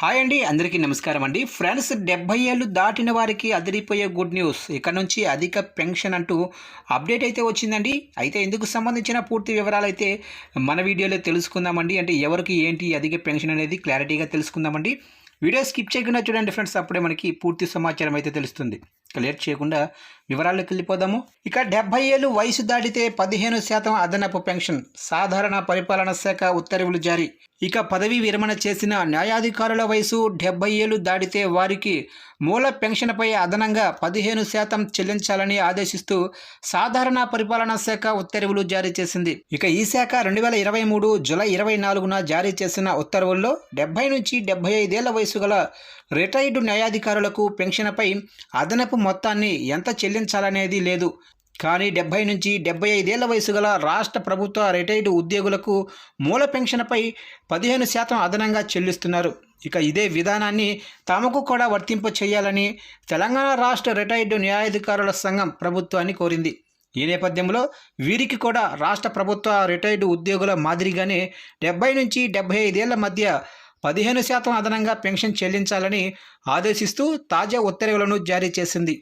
Hi అండి అందరికీ నమస్కారం అండి. ఫ్రెండ్స్ డెబ్బై ఏళ్ళు దాటిన వారికి అదిరిపోయే గుడ్ న్యూస్. ఇక్కడ నుంచి అధిక పెన్షన్ అంటూ అప్డేట్ అయితే వచ్చిందండి. అయితే ఇందుకు సంబంధించిన పూర్తి వివరాలు అయితే మన వీడియోలో తెలుసుకుందామండి. అంటే ఎవరికి ఏంటి అధిక పెన్షన్ అనేది క్లారిటీగా తెలుసుకుందామండి. వీడియో స్కిప్ చేయకుండా చూడండి ఫ్రెండ్స్. అప్పుడే మనకి పూర్తి సమాచారం అయితే తెలుస్తుంది. ఇక లేట్ చేయకుండా వివరాల్లోకి వెళ్ళిపోదాము. ఇక డెబ్బై ఏళ్ళు వయసు దాటితే పదిహేను శాతం అదనపు పెన్షన్. సాధారణ పరిపాలన శాఖ ఉత్తర్వులు జారీ. ఇక పదవీ విరమణ చేసిన న్యాయాధికారుల వయసు డెబ్బై ఏళ్ళు దాటితే వారికి మూల పెన్షన్పై అదనంగా పదిహేను శాతం చెల్లించాలని ఆదేశిస్తూ సాధారణ పరిపాలనా శాఖ ఉత్తర్వులు జారీ చేసింది. ఇక ఈ శాఖ రెండు వేల ఇరవై మూడు జులై ఇరవై నాలుగున జారీ చేసిన ఉత్తర్వుల్లో డెబ్బై నుంచి డెబ్బై ఐదేళ్ళ వయసు గల రిటైర్డ్ న్యాయాధికారులకు పెన్షన్పై అదనపు మొత్తాన్ని ఎంత చెల్లించాలనేది లేదు. కానీ డెబ్బై నుంచి డెబ్బై ఐదేళ్ళ వయసు గల రాష్ట్ర ప్రభుత్వ రిటైర్డ్ ఉద్యోగులకు మూల పెన్షన్పై పదిహేను శాతం అదనంగా చెల్లిస్తున్నారు. ఇక ఇదే విధానాన్ని తమకు కూడా వర్తింప చేయాలని తెలంగాణ రాష్ట్ర రిటైర్డ్ న్యాయాధికారుల సంఘం ప్రభుత్వాన్ని కోరింది. ఈ నేపథ్యంలో వీరికి కూడా రాష్ట్ర ప్రభుత్వ రిటైర్డ్ ఉద్యోగుల మాదిరిగానే డెబ్బై నుంచి డెబ్బై ఐదేళ్ళ మధ్య పదిహేను శాతం అదనంగా పెన్షన్ చెల్లించాలని ఆదేశిస్తూ తాజా ఉత్తర్వులను జారీ చేసింది.